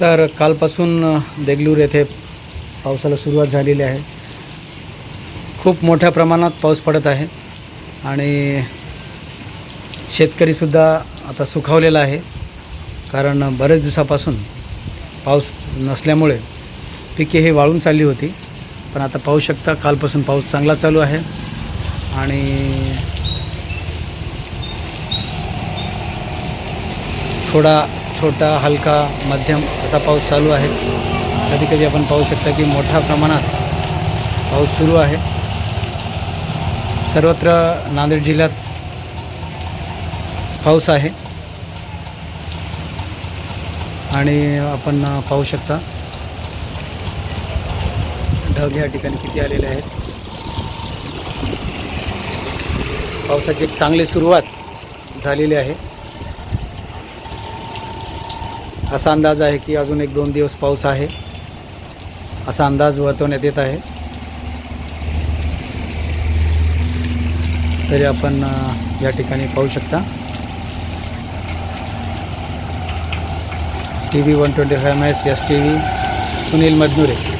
तर कालपासून देगलूर येथे पावसाला सुरुवात झालेली आहे. खूप मोठ्या प्रमाणात पाऊस पडत आहे आणि शेतकरीसुद्धा आता सुखावलेला आहे. कारण बरेच दिवसापासून पाऊस नसल्यामुळे पिके ही वाळून चालली होती. पण आता पाहू शकता कालपासून पाऊस चांगला चालू आहे आणि थोडा छोटा हलका मध्यम असा पाऊस चालू आहे. कधी कधी आपण पाहू शकता की मोठ्या प्रमाणात पाऊस सुरू आहे. सर्वत्र नांदेड जिल्ह्यात पाऊस आहे. आणि आपण पाहू शकता ढग या ठिकाणी किती आलेले आहेत. पावसाची एक चांगली सुरुवात झालेली आहे. असा अंदाज आहे की अजून एक दोन दिवस पाऊस आहे. असा अंदाज वर्तवण्यात येत आहे. तरी आपण या ठिकाणी पाहू शकता. T V one twenty five M S S T V Sunil Majnure.